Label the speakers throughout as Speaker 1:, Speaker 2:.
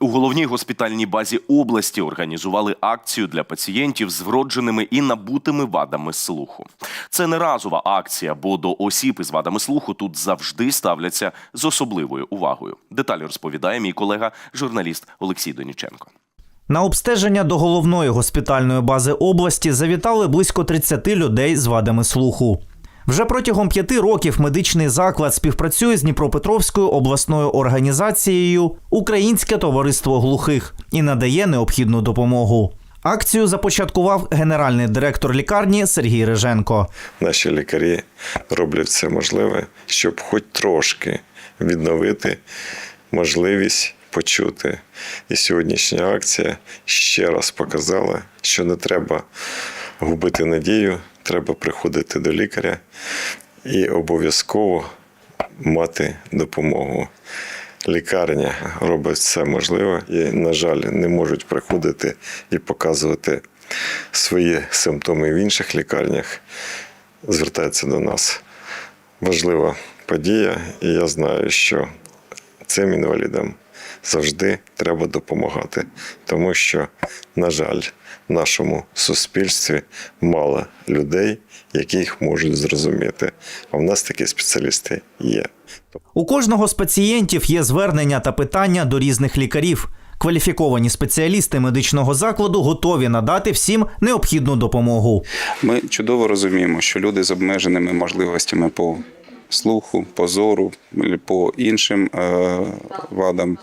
Speaker 1: У головній госпітальній базі області організували акцію для пацієнтів з вродженими і набутими вадами слуху. Це не разова акція, бо до осіб із вадами слуху тут завжди ставляться з особливою увагою. Деталі розповідає мій колега, журналіст Олексій Доніченко.
Speaker 2: На обстеження до головної госпітальної бази області завітали близько 30 людей з вадами слуху. Вже протягом п'яти років медичний заклад співпрацює з Дніпропетровською обласною організацією Українське товариство глухих і надає необхідну допомогу. Акцію започаткував генеральний директор лікарні Сергій Риженко.
Speaker 3: Наші лікарі роблять все можливе, щоб хоч трошки відновити можливість почути. І сьогоднішня акція ще раз показала, що не треба губити надію, треба приходити до лікаря і обов'язково мати допомогу. Лікарня робить все можливе і, на жаль, не можуть приходити і показувати свої симптоми в інших лікарнях. Звертаються до нас. Важлива подія, і я знаю, що цим інвалідам завжди треба допомагати, тому що, на жаль, в нашому суспільстві мало людей, які їх можуть зрозуміти. А в нас такі спеціалісти є.
Speaker 2: У кожного з пацієнтів є звернення та питання до різних лікарів. Кваліфіковані спеціалісти медичного закладу готові надати всім необхідну допомогу.
Speaker 4: Ми чудово розуміємо, що люди з обмеженими можливостями по слуху, по зору, по іншим е, вадам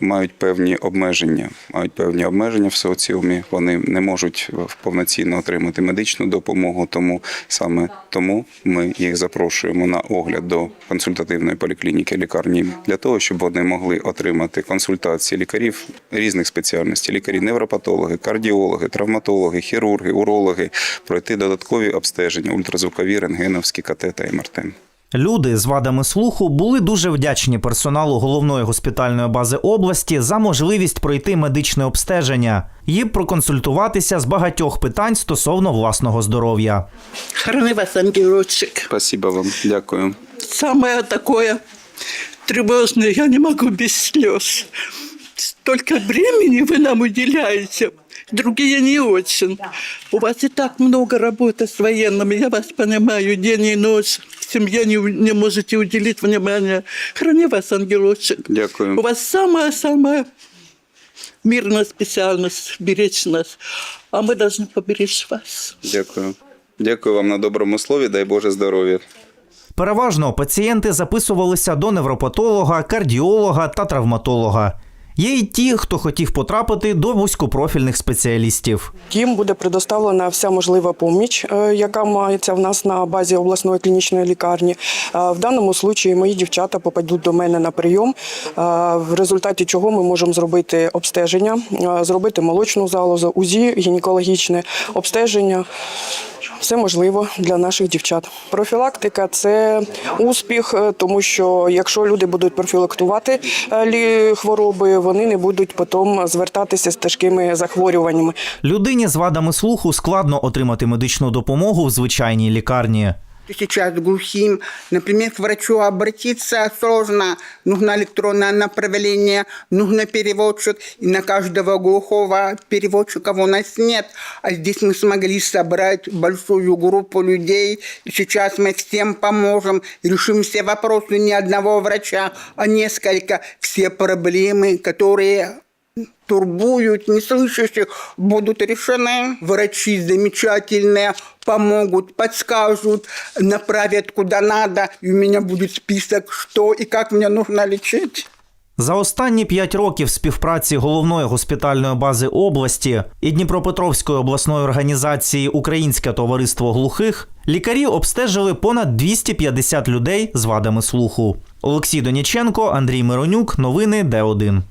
Speaker 4: мають певні обмеження. Мають певні обмеження в соціумі. Вони не можуть повноцінно отримати медичну допомогу. Тому саме тому ми їх запрошуємо на огляд до консультативної поліклініки лікарні для того, щоб вони могли отримати консультації лікарів різних спеціальностей: лікарі, невропатологи, кардіологи, травматологи, хірурги, урологи, пройти додаткові обстеження, ультразвукові, рентгеновські КТ та МРТ.
Speaker 2: Люди з вадами слуху були дуже вдячні персоналу головної госпітальної бази області за можливість пройти медичне обстеження і проконсультуватися з багатьох питань стосовно власного здоров'я.
Speaker 5: Храни вас, ангелочек.
Speaker 4: Спасибо вам, дякую.
Speaker 5: Самое такое тревожное, я не могу без слез. Столько времени вы нам уделяете, другие не очень. У вас и так много работы с военными, я вас понимаю, день и ночь. Семье не, не можете уделить внимания. Храни вас, ангелочек.
Speaker 4: Дякую.
Speaker 5: У вас самая-самая мирная специальность, беречь нас. А мы должны поберечь вас.
Speaker 4: Дякую. Дякую вам на доброму слові. Дай Боже здоров'я.
Speaker 2: Переважно пацієнти записувалися до невропатолога, кардіолога та травматолога. Є й ті, хто хотів потрапити до вузькопрофільних спеціалістів.
Speaker 6: Їм буде предоставлена вся можлива поміч, е, яка мається в нас на базі обласної клінічної лікарні. Е, В даному случаї мої дівчата попадуть до мене на прийом, е, в результаті чого ми можемо зробити обстеження, зробити молочну залозу, УЗІ, гінекологічне обстеження. Все можливо для наших дівчат. Профілактика це успіх, е, тому що якщо люди будуть профілактувати е, хвороби, вони не будуть потім звертатися з тяжкими захворюваннями.
Speaker 2: Людині з вадами слуху складно отримати медичну допомогу в звичайній лікарні.
Speaker 7: Сейчас глухим, например, к врачу обратиться сложно, нужно электронное направление, нужно переводчик, и на каждого глухого переводчика у нас нет. А здесь мы смогли собрать большую группу людей, и сейчас мы всем поможем, решим все вопросы не одного врача, а несколько, все проблемы, которые турбуют неслышащих, будут решены. Врачи замечательные, помогут, подскажут, направят куда надо, и у меня будет список, что и как мне нужно лечить.
Speaker 2: За останні п'ять років співпраці головної госпітальної бази області і Дніпропетровської обласної організації Українське товариство глухих лікарі обстежили понад 250 людей з вадами слуху. Олексій Доніченко, Андрій Миронюк. Новини Д1.